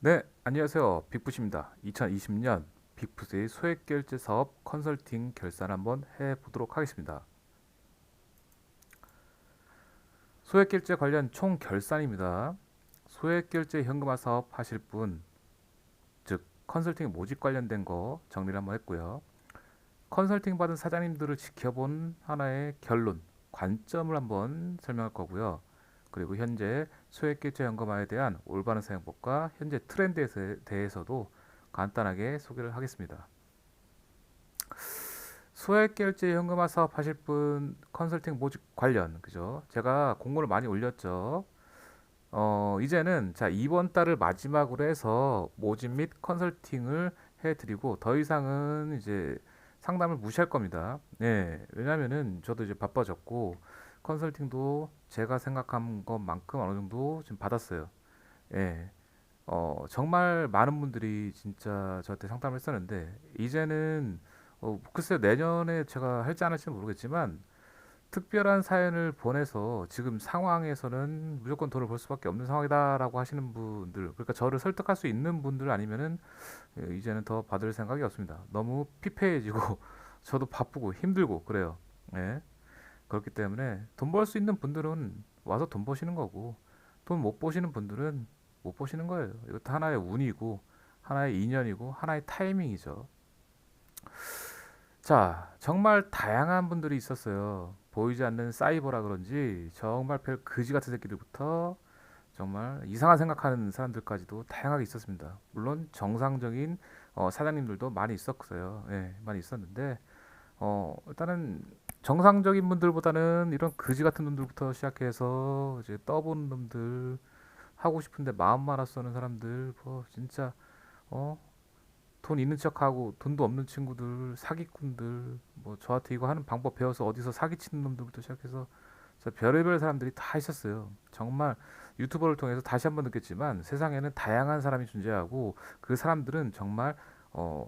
네, 안녕하세요. 빅풋입니다. 2020년 빅풋의 소액 결제 사업 컨설팅 결산 한번 해 보도록 하겠습니다. 소액 결제 관련 총 결산입니다. 소액 결제 현금화 사업 하실 분, 즉 컨설팅 모집 관련된 거 정리를 한번 했고요. 컨설팅 받은 사장님들을 지켜본 하나의 결론, 관점을 한번 설명할 거고요. 그리고 현재 소액결제 현금화에 대한 올바른 사용법과 현재 트렌드에 대해서도 간단하게 소개를 하겠습니다. 소액결제 현금화 사업 하실 분 컨설팅 모집 관련 그죠? 제가 공고를 많이 올렸죠. 어, 이제는 자 이번 달을 마지막으로 해서 모집 및 컨설팅을 해 드리고 더 이상은 이제 상담을 무시할 겁니다. 네, 왜냐면은 저도 이제 바빠졌고 컨설팅도 제가 생각한 것만큼 어느 정도 지금 받았어요. 예. 어, 정말 많은 분들이 진짜 저한테 상담을 했었는데, 이제는, 어, 글쎄요, 내년에 제가 할지 안 할지는 모르겠지만, 특별한 사연을 보내서 지금 상황에서는 무조건 돈을 벌 수밖에 없는 상황이다라고 하시는 분들, 그러니까 저를 설득할 수 있는 분들 아니면은, 예, 이제는 더 받을 생각이 없습니다. 너무 피폐해지고, 저도 바쁘고 힘들고, 그래요. 예. 그렇기 때문에 돈 벌 수 있는 분들은 와서 돈 버시는 거고 돈 못 버시는 분들은 못 버시는 거예요. 이것도 하나의 운이고 하나의 인연이고 하나의 타이밍이죠. 자, 정말 다양한 분들이 있었어요. 보이지 않는 사이버라 그런지 정말 별 거지 같은 새끼들부터 정말 이상한 생각하는 사람들까지도 다양하게 있었습니다. 물론 정상적인 어, 사장님들도 많이 있었어요. 예, 많이 있었는데 어, 일단은 정상적인 분들보다는 이런 거지 같은 놈들부터 시작해서 이제 떠보는 놈들 하고 싶은데 마음만 앞서는 사람들 뭐 진짜 어 돈 있는 척하고 돈도 없는 친구들 사기꾼들 뭐 저한테 이거 하는 방법 배워서 어디서 사기치는 놈들부터 시작해서 별의별 사람들이 다 있었어요. 정말 유튜버를 통해서 다시 한번 느꼈지만 세상에는 다양한 사람이 존재하고 그 사람들은 정말 어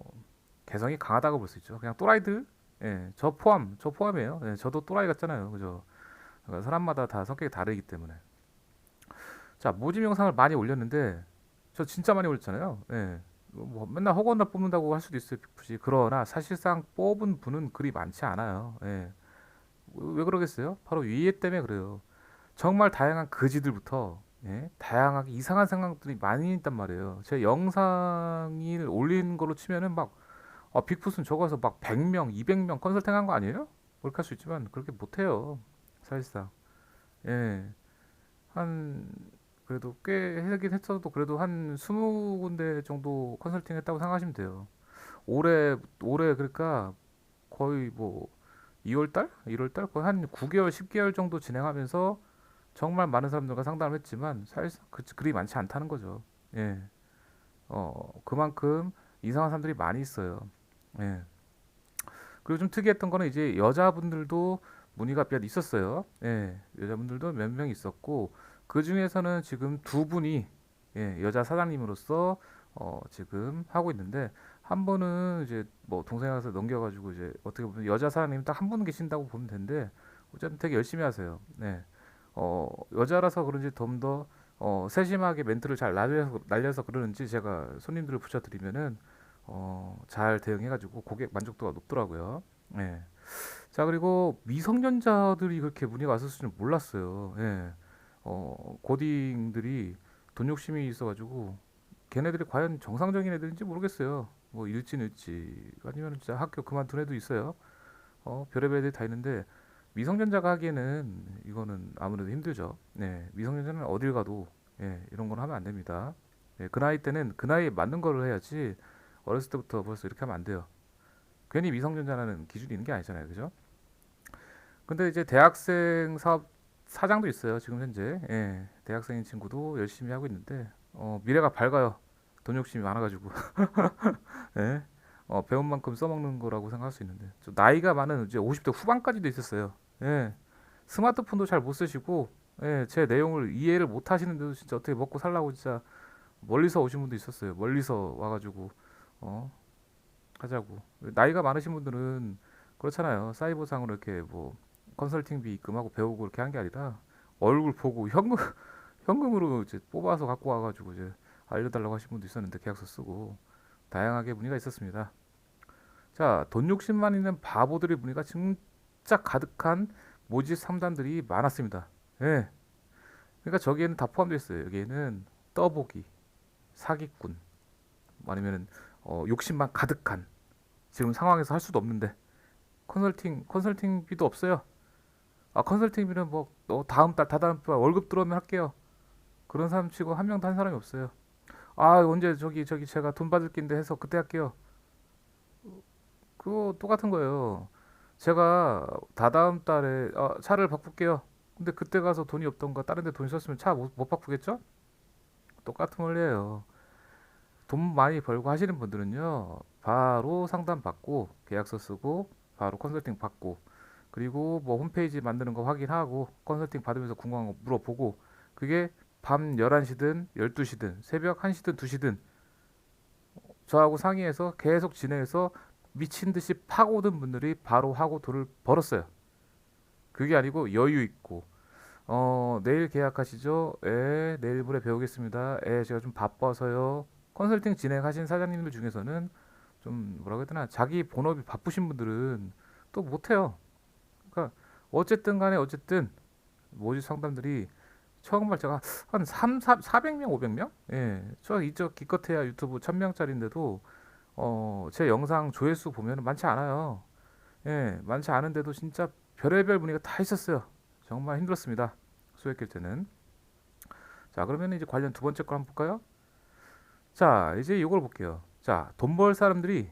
개성이 강하다고 볼 수 있죠. 그냥 또라이들 예, 저 포함, 저 포함이에요. 예, 저도 또라이 같잖아요. 그죠? 그러니까 사람마다 다 성격이 다르기 때문에. 자, 모집 영상을 많이 올렸는데, 저 진짜 많이 올렸잖아요. 예. 뭐 맨날 허구나 뽑는다고 할 수도 있어요, 빅풋이. 그러나 사실상 뽑은 분은 그리 많지 않아요. 예. 왜 그러겠어요? 바로 위에 때문에 그래요. 정말 다양한 거지들부터 예? 다양하게 이상한 생각들이 많이 있단 말이에요. 제 영상을 올린 걸로 치면은 막 아, 빅풋은 적어서 막 100명, 200명 컨설팅 한 거 아니에요? 그렇게 할 수 있지만 그렇게 못 해요. 사실상. 예. 한 그래도 꽤 하긴 했어도 그래도 한 20군데 정도 컨설팅 했다고 생각하시면 돼요. 올해 올해 그러니까 거의 뭐 2월 달? 1월 달 거의 한 9개월, 10개월 정도 진행하면서 정말 많은 사람들과 상담을 했지만 사실상 그, 그리 많지 않다는 거죠. 예. 어, 그만큼 이상한 사람들이 많이 있어요. 예. 그리고 좀 특이했던 거는 이제 여자분들도 문의가 몇 있었어요. 예, 여자분들도 몇 명 있었고 그 중에서는 지금 두 분이 예, 여자 사장님으로서 어, 지금 하고 있는데 한 분은 이제 뭐 가서 넘겨가지고 이제 어떻게 보면 여자 사장님 딱 한 분 계신다고 보면 되는데 어쨌든 되게 열심히 하세요. 네, 어, 여자라서 그런지 좀더 어, 세심하게 멘트를 잘 날려서, 날려서 그러는지 제가 손님들을 붙여드리면은 어, 잘 대응해가지고 고객 만족도가 높더라고요. 예. 자, 그리고 미성년자들이 그렇게 문의가 왔을 줄은 몰랐어요. 예. 어, 고딩들이 돈 욕심이 있어가지고 걔네들이 과연 정상적인 애들인지 모르겠어요. 뭐 일진 일지 아니면 진짜 학교 그만둔 애도 있어요. 어, 별의별 애들이 다 있는데 미성년자가 하기에는 이거는 아무래도 힘들죠. 네, 미성년자는 어딜 가도 예, 이런 건 하면 안 됩니다. 예, 그 나이 때는 그 나이에 맞는 거를 해야지 어렸을 때부터 벌써 이렇게 하면 안 돼요. 괜히 미성년자라는 기준이 있는 게 아니잖아요. 그죠? 근데 이제 대학생 사업 사장도 있어요. 지금 현재. 예, 대학생인 친구도 열심히 하고 있는데 어, 미래가 밝아요. 돈 욕심이 많아 가지고. 예. 어, 배운 만큼 써먹는 거라고 생각할 수 있는데 좀 나이가 많은 이제 50대 후반까지도 있었어요. 예. 스마트폰도 잘 못 쓰시고 예, 제 내용을 이해를 못 하시는데도 진짜 어떻게 먹고 살라고 진짜 멀리서 오신 분도 있었어요. 멀리서 와 가지고 어 하자고 나이가 많으신 분들은 그렇잖아요 사이버상으로 이렇게 뭐 컨설팅비 입금하고 배우고 이렇게 한 게 아니라 얼굴 보고 현금 현금으로 이제 뽑아서 갖고 와가지고 이제 알려달라고 하신 분도 있었는데 계약서 쓰고 다양하게 문의가 있었습니다. 자, 돈 욕심만 있는 바보들의 문의가 진짜 가득한 모집 상담들이 많았습니다. 예. 그러니까 저기에는 다 포함되어 있어요. 여기에는 떠보기, 사기꾼, 뭐 아니면은 어, 욕심만 가득한 지금 상황에서 할 수도 없는데 컨설팅 컨설팅비도 없어요. 아 컨설팅비는 뭐 어, 다음 달 다다음 달 월급 들어오면 할게요. 그런 사람 치고 한 명도 한 사람이 없어요. 아 언제 저기 저기 제가 돈 받을 낀데 해서 그때 할게요. 그거 똑같은 거예요. 제가 다다음 달에 어, 차를 바꿀게요. 근데 그때 가서 돈이 없던가 다른 데 돈이 썼으면 차못못 바꾸겠죠? 똑같은 원리예요. 돈 많이 벌고 하시는 분들은요, 바로 상담 받고, 계약서 쓰고, 바로 컨설팅 받고, 그리고 뭐 홈페이지 만드는 거 확인하고, 컨설팅 받으면서 궁금한 거 물어보고, 그게 밤 11시든 12시든 새벽 1시든 2시든 저하고 상의해서 계속 진행해서 미친 듯이 파고든 분들이 바로 하고 돈을 벌었어요. 그게 아니고 여유 있고, 어, 내일 계약하시죠? 예, 내일 모레 배우겠습니다. 예, 제가 좀 바빠서요. 컨설팅 진행하신 사장님들 중에서는 좀 뭐라고 해야 되나 자기 본업이 바쁘신 분들은 또 못해요. 그러니까 어쨌든 간에 어쨌든 모집 상담들이 정말 제가 한 3, 4, 400명, 500명? 예, 저 이쪽 기껏해야 유튜브 1000명짜리인데도 어, 제 영상 조회수 보면 많지 않아요. 예, 많지 않은데도 진짜 별의별 문의가 다 있었어요. 정말 힘들었습니다. 때는. 자, 그러면 이제 관련 두 번째 걸 한번 볼까요? 자, 이제 이걸 볼게요. 자, 돈 벌 사람들이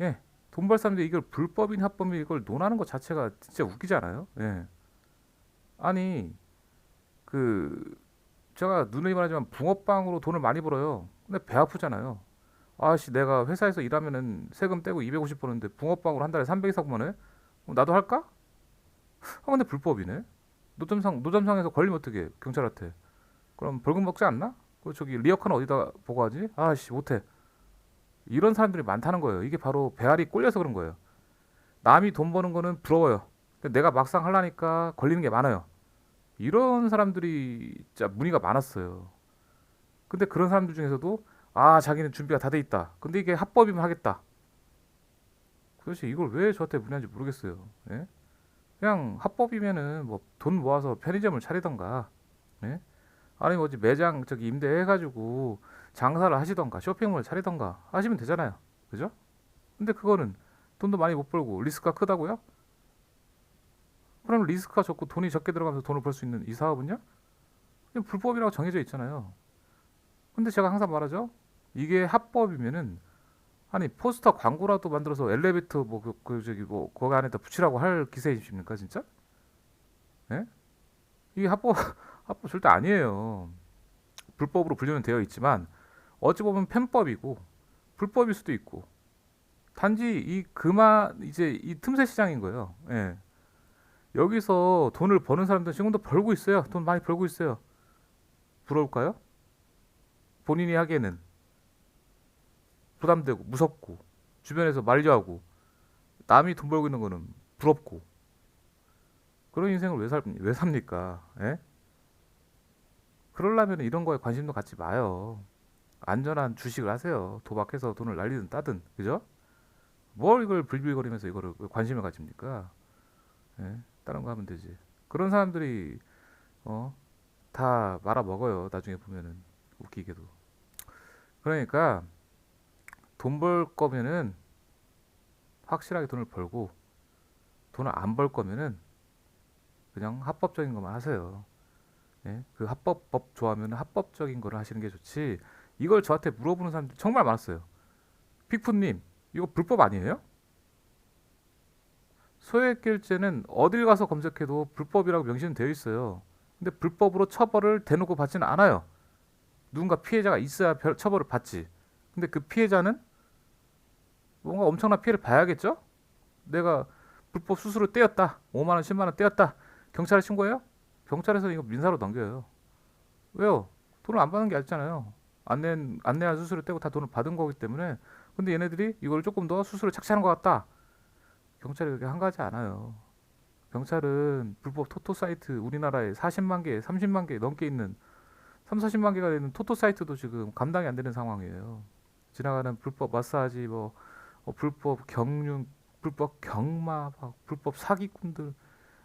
예, 돈 벌 사람들이 이걸 불법인 합법인 이걸 논하는 것 자체가 진짜 웃기잖아요. 예. 아니, 그 제가 누누이 말하지만 붕어빵으로 돈을 많이 벌어요. 근데 배 아프잖아요. 아씨, 내가 회사에서 일하면은 세금 떼고 250 버는데 붕어빵으로 한 달에 300 이상 버네? 나도 할까? 아, 근데 불법이네. 노점상 노점상에서 걸리면 어떻게? 경찰한테. 그럼 벌금 먹지 않나? 그 저기 리어카는 어디다 보고 하지? 아씨 못해. 이런 사람들이 많다는 거예요. 이게 바로 배알이 꼴려서 그런 거예요. 남이 돈 버는 거는 부러워요. 근데 내가 막상 하려니까 걸리는 게 많아요. 이런 사람들이 진짜 문의가 많았어요. 근데 그런 사람들 중에서도 아 자기는 준비가 다 돼 있다. 근데 이게 합법이면 하겠다. 도대체 이걸 왜 저한테 문의하는지 모르겠어요. 예? 그냥 합법이면은 뭐 돈 모아서 편의점을 차리던가, 예? 아니 뭐 어디 매장 저기 임대해가지고 장사를 하시던가 쇼핑몰 차리던가 하시면 되잖아요. 그죠? 근데 그거는 돈도 많이 못 벌고 리스크가 크다고요? 그럼 리스크가 적고 돈이 적게 들어가면서 돈을 벌 수 있는 이 사업은요? 불법이라고 정해져 있잖아요. 근데 제가 항상 말하죠. 이게 합법이면은 아니 포스터 광고라도 만들어서 엘리베이터 뭐 그, 그 저기 뭐 거기 안에다 붙이라고 할 기세이십니까 진짜? 예? 이게 합법 합법 절대 아니에요. 불법으로 분류는 되어 있지만 어찌 보면 편법이고 불법일 수도 있고 단지 이 그만 이제 이 틈새 시장인 거예요. 예. 여기서 돈을 버는 사람들은 지금도 벌고 있어요. 돈 많이 벌고 있어요. 부러울까요? 본인이 하기에는 부담되고 무섭고 주변에서 만류하고 남이 돈 벌고 있는 거는 부럽고 그런 인생을 왜, 살, 왜 삽니까? 예? 그러려면 이런 거에 관심도 갖지 마요. 안전한 주식을 하세요. 도박해서 돈을 날리든 따든, 그죠? 뭘 이걸 불빌거리면서 이거를 왜 관심을 가집니까? 예? 다른 거 하면 되지. 그런 사람들이 어, 다 말아 먹어요. 나중에 보면은 웃기게도. 그러니까 돈 벌 거면은 확실하게 돈을 벌고 돈을 안 벌 거면은 그냥 합법적인 것만 하세요. 예? 그 합법법 좋아하면 합법적인 거를 하시는 게 좋지. 이걸 저한테 물어보는 사람들 정말 많았어요. 픽푸님, 이거 불법 아니에요? 소액결제는 어딜 가서 검색해도 불법이라고 명시는 되어 있어요. 근데 불법으로 처벌을 대놓고 받지는 않아요. 누군가 피해자가 있어야 별- 처벌을 받지. 근데 그 피해자는 뭔가 엄청난 피해를 봐야겠죠? 내가 불법 수수료 떼었다. 5만 원, 10만 원 떼었다. 경찰에 신고해요? 경찰에서 이거 민사로 넘겨요. 왜요? 돈을 안 받는 게 아니잖아요. 안내 안내한 수수료 떼고 다 돈을 받은 거기 때문에. 근데 얘네들이 이걸 조금 더 수수료 착취하는 것 같다. 경찰이 그렇게 한가하지 않아요. 경찰은 불법 토토 사이트 우리나라에 40만 개, 30만 개 넘게 있는 3, 40만 개가 되는 토토 사이트도 지금 감당이 안 되는 상황이에요. 지나가는 불법 마사지 뭐 어, 불법 경륜, 불법 경마, 막 불법 사기꾼들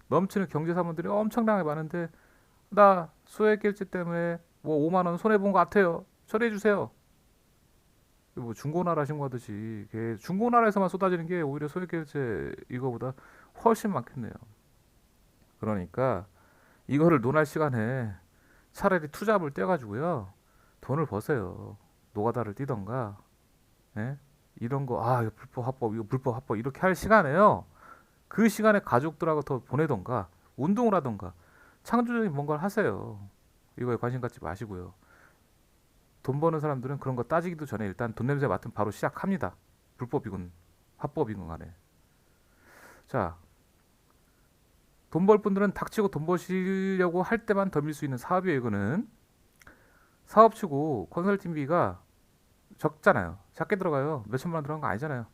넘치는 경제사무들이 엄청나게 많은데 나 소액 결제 때문에 뭐 5만 원 손해 본 것 같아요. 처리해 주세요. 뭐 중고나라 신고하듯이 중고나라에서만 쏟아지는 게 오히려 소액 결제 이거보다 훨씬 많겠네요. 그러니까 이거를 논할 시간에 차라리 투잡을 떼가지고요 돈을 버세요. 노가다를 뛰던가, 예? 이런 거, 아, 이거 불법 합법, 이거 불법 합법 이렇게 할 시간에요. 그 시간에 가족들하고 더 보내던가, 운동을 하던가, 창조적인 뭔가를 하세요. 이거에 관심 갖지 마시고요. 돈 버는 사람들은 그런 거 따지기도 전에 일단 돈 냄새 맡으면 바로 시작합니다. 불법이건 합법이건 간에. 자, 돈 벌 분들은 닥치고 돈 버시려고 할 때만 덤빌 수 있는 사업이에요, 이거는. 사업치고 컨설팅비가 적잖아요. 작게 들어가요. 몇천만 원 들어간 거 아니잖아요.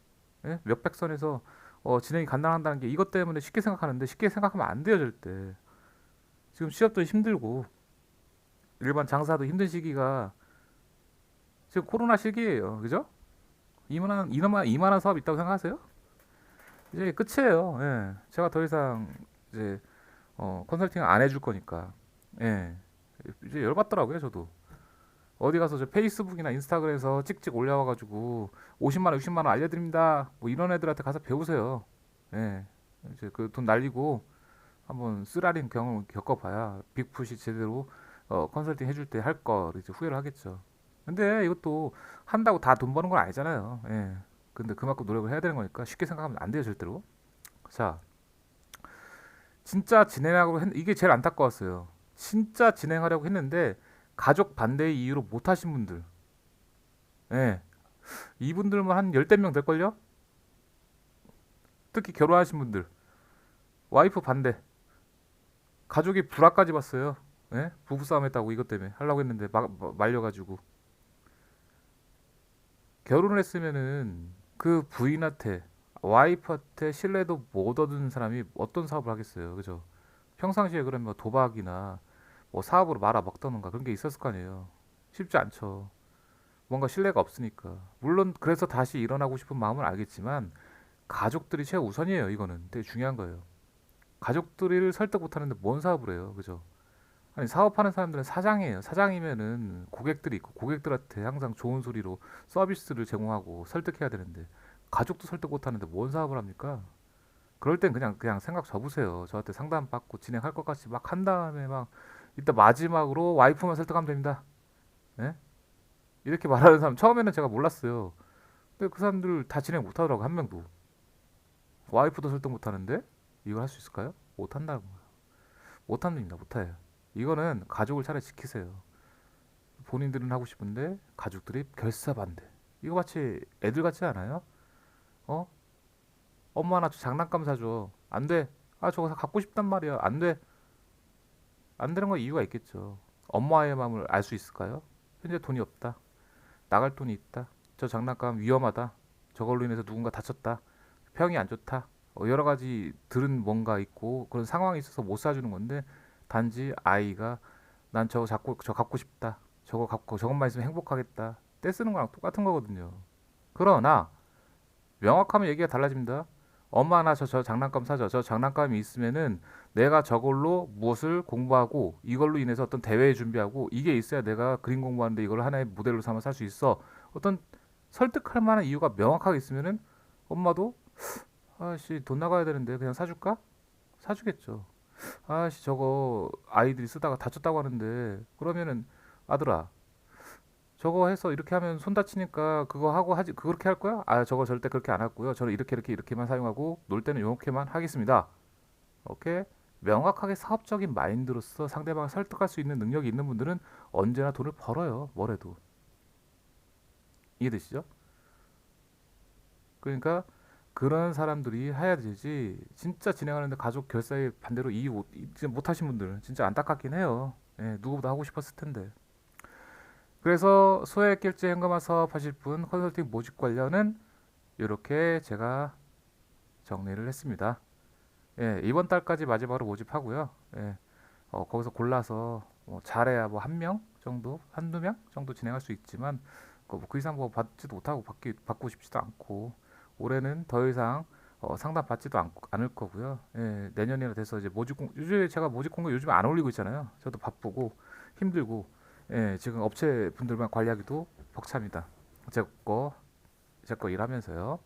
예? 몇백 선에서 어, 진행이 간단하다는 게 이것 때문에 쉽게 생각하는데 쉽게 생각하면 안 돼요, 절대. 지금 취업도 힘들고 일반 장사도 힘든 시기가 지금 코로나 시기예요. 그죠? 이만한 이만한 이만한 사업 있다고 생각하세요? 이제 끝이에요. 예. 제가 더 이상 이제 어, 컨설팅 안 해줄 거니까. 예. 이제 열받더라고요, 저도. 어디 가서 저 페이스북이나 인스타그램에서 찍찍 올려와가지고 50만 원, 60만 원 알려드립니다. 뭐 이런 애들한테 가서 배우세요. 예. 이제 그 돈 날리고 한번 쓰라린 경험을 겪어봐야 빅풋이 제대로 어, 컨설팅 해줄 때 할거 이제 후회를 하겠죠. 근데 이것도 한다고 다 돈 버는 건 아니잖아요. 예. 근데 그만큼 노력을 해야 되는 거니까 쉽게 생각하면 안 돼요, 절대로. 자, 진짜 진행하고 했, 이게 제일 안타까웠어요. 진짜 진행하려고 했는데 가족 반대의 이유로 못 하신 분들. 예. 이분들만 한 열댓 명 될걸요? 특히 결혼하신 분들. 와이프 반대. 가족이 불화까지 봤어요. 예? 부부싸움 했다고 이것 때문에 하려고 했는데 막, 막- 말려가지고. 결혼을 했으면은 그 부인한테 와이프한테 신뢰도 못 얻은 사람이 어떤 사업을 하겠어요. 그죠? 평상시에 그러면 뭐 도박이나 뭐 사업으로 말아 먹던가 그런 게 있었을 거 아니에요. 쉽지 않죠. 뭔가 신뢰가 없으니까. 물론 그래서 다시 일어나고 싶은 마음은 알겠지만 가족들이 최우선이에요. 이거는 되게 중요한 거예요. 가족들을 설득 못하는데 뭔 사업을 해요. 그죠? 아니 사업하는 사람들은 사장이에요. 사장이면은 고객들이 있고 고객들한테 항상 좋은 소리로 서비스를 제공하고 설득해야 되는데 가족도 설득 못하는데 뭔 사업을 합니까? 그럴 땐 그냥 그냥 생각 접으세요. 저한테 상담 받고 진행할 것 같이 막 한 다음에 막 이따 마지막으로 와이프만 설득하면 됩니다. 예? 이렇게 말하는 사람 처음에는 제가 몰랐어요. 근데 그 사람들 다 진행 못 하더라고 한 명도. 와이프도 설득 못 하는데 이걸 할 수 있을까요? 못 한다는 거예요. 못 합니다. 못 해요. 이거는 가족을 차라리 지키세요. 본인들은 하고 싶은데 가족들이 결사반대. 이거 마치 애들 같지 않아요? 어? 엄마 나저 장난감 사줘. 안 돼. 아 저거 사- 갖고 싶단 말이야. 안 돼. 안 되는 건 이유가 있겠죠. 엄마의 마음을 알 수 있을까요? 현재 돈이 없다. 나갈 돈이 있다. 저 장난감 위험하다. 저걸로 인해서 누군가 다쳤다. 평이 안 좋다. 어, 여러 가지 들은 뭔가 있고 그런 상황이 있어서 못 사주는 건데 단지 아이가 난 저거 잡고 저 갖고 싶다. 저거 갖고 저것만 있으면 행복하겠다. 떼쓰는 거랑 똑같은 거거든요. 그러나 명확하면 얘기가 달라집니다. 엄마 나 저 저 장난감 사줘. 저 장난감이 있으면은 내가 저걸로 무엇을 공부하고 이걸로 인해서 어떤 대회 준비하고 이게 있어야 내가 그림 공부하는데 이걸 하나의 모델로 삼아 살 수 있어. 어떤 설득할 만한 이유가 명확하게 있으면은 엄마도 아씨 돈 나가야 되는데 그냥 사줄까? 사주겠죠. 아씨 저거 아이들이 쓰다가 다쳤다고 하는데 그러면은 아들아 저거 해서 이렇게 하면 손 다치니까 그거 하고 하지 그렇게 할 거야? 아 저거 절대 그렇게 안 할고요. 저는 이렇게 이렇게 이렇게만 사용하고 놀 때는 이렇게만 하겠습니다. 오케이? 명확하게 사업적인 마인드로서 상대방을 설득할 수 있는 능력이 있는 분들은 언제나 돈을 벌어요. 뭐래도. 이해되시죠? 그러니까 그런 사람들이 해야 되지. 진짜 진행하는데 가족 결사에 반대로 이해 못하신 분들은 진짜 안타깝긴 해요. 예, 누구보다 하고 싶었을 텐데. 그래서 소액 결제 현금화 사업 하실 분 컨설팅 모집 관련은 이렇게 제가 정리를 했습니다. 예, 이번 달까지 마지막으로 모집하고요. 예, 어, 거기서 골라서 뭐 잘해야 뭐 한 명 정도, 한두 명 정도 진행할 수 있지만 그, 뭐그 이상 뭐 받지도 못하고 받기, 받고 싶지도 않고 올해는 더 이상 어, 상담 받지도 않, 않을 거고요. 예, 내년이나 돼서 이제 모집 공 요즘에 제가 모집 공고 요즘에 안 올리고 있잖아요. 저도 바쁘고 힘들고 예, 지금 업체 분들만 관리하기도 벅찹니다. 제 거 제 거 일하면서요.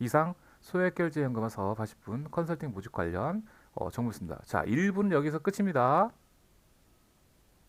이상 소액결제연금화 사업 하실 분 컨설팅 모집 관련 어, 정보였습니다. 자, 1부는 여기서 끝입니다.